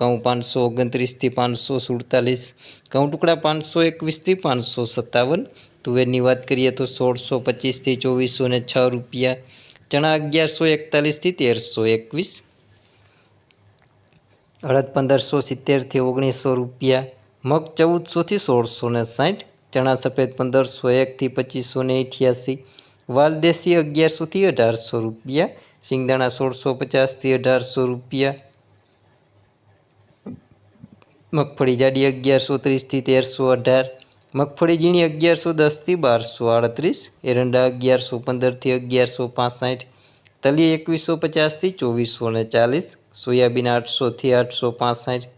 ઘઉં પાંચસો ઓગણત્રીસથી પાંચસો સુડતાલીસ, ઘઉં ટુકડા પાંચસો એકવીસથી પાંચસો સત્તાવન. તુવેરની વાત કરીએ તો સોળસો પચીસથી ચોવીસો ને છ રૂપિયા, ચણા અગિયારસો એકતાલીસથી તેરસો એકવીસ. અડદ પંદરસો સિત્તેરથી ઓગણીસો રૂપિયા, મગ ચૌદસોથી સોળસો ને સાઠ, ચણા સફેદ પંદરસો એકથી પચીસો ને અઠ્યાસી વાલદેશી અગિયારસોથી અઢારસો રૂપિયા, સિંગદાણા સોળસો પચાસથી અઢારસો રૂપિયા મગફળી જાડી અગિયારસો ત્રીસથી તેરસો અઢાર, મગફળી ઝીણી અગિયારસો દસથી બારસો આડત્રીસ, એરંડા અગિયારસો પંદરથી અગિયારસો પાસઠ, તલી એકવીસો પચાસથી ચોવીસો ને ચાલીસ, સોયાબીન આઠસોથી આઠસો પાસઠ,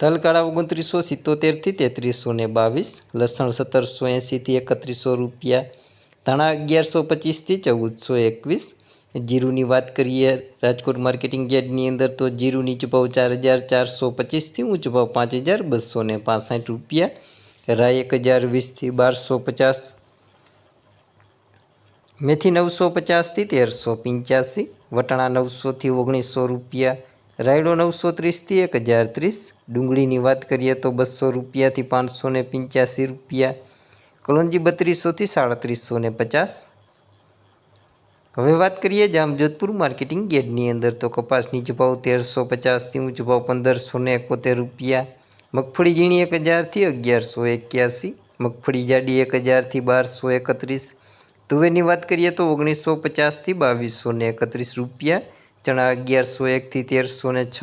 તલકાળા ઓગણત્રીસો સિત્તોતેરથી તેત્રીસો ને બાવીસ, લસણ સત્તરસો એંસીથી એકત્રીસો રૂપિયા, ધાણા અગિયારસો પચીસથી ચૌદસો એકવીસ જીરુની વાત કરીએ, રાજકોટ માર્કેટિંગ યાર્ડની અંદર તો જીરું નીચો ભાવ ચાર હજાર ચારસો પચીસથી ઊંચો ભાવ પાંચ હજાર બસો ને પાસઠ રૂપિયા. રાય એક હજાર વીસથી બારસો પચાસ. મેથી નવસો પચાસથી તેરસો પંચ્યાસી. વટાણા નવસોથી ઓગણીસો રૂપિયા. રાયડો નવસો ત્રીસથી એક હજાર ત્રીસ. ડુંગળીની વાત કરીએ તો બસો રૂપિયાથી પાંચસો ને પંચ્યાસી રૂપિયા. કલોંજી બત્રીસોથી સાડત્રીસો ને પચાસ. હવે વાત કરીએ જામજોધપુર માર્કેટિંગ યાર્ડની અંદર, તો કપાસની ભાવ તેરસો પચાસથી ઊંચો ભાવ પંદરસો ને એકોતેર રૂપિયા, મગફળી ઝીણી એક હજારથી અગિયારસો એક્યાસી, મગફળી જાડી એક હજારથી બારસો એકત્રીસ. તુવેરની વાત કરીએ તો ઓગણીસો પચાસથી બાવીસો ને એકત્રીસ રૂપિયા, ચણા અગિયારસો એકથી તેરસો ને છ.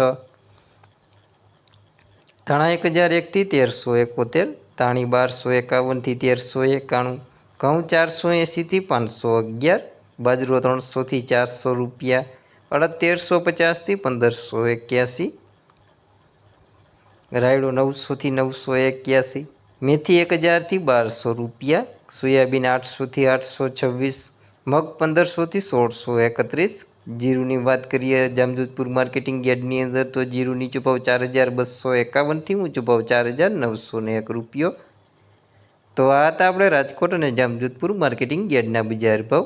ધાણા એક હજાર એકથી તેરસો એકોતેર, ધાણી બારસો એકાવનથી તેરસો એકાણું, ઘઉં ચારસો એંસીથી પાંચસો અગિયાર બાજરો ત્રણસોથી ચારસો રૂપિયા અડતેરસો પચાસથી પંદરસો એક્યાસી, રાયડો નવસોથી નવસો એક્યાસી, મેથી એક હજારથી બારસો રૂપિયા, સોયાબીન આઠસોથી આઠસો છવ્વીસ, મગ પંદરસોથી સોળસો એકત્રીસ. જીરુની વાત કરીએ જામજોધપુર માર્કેટિંગ યાર્ડની અંદર તો જીરું નીચો ચાર હજાર બસો એકાવનથી ઊંચો ભાવ ચાર હજાર નવસો ને એક રૂપિયો. તો આ હતા આપણે રાજકોટ અને જામજોધપુર માર્કેટિંગ યાર્ડના બજાર ભાવ.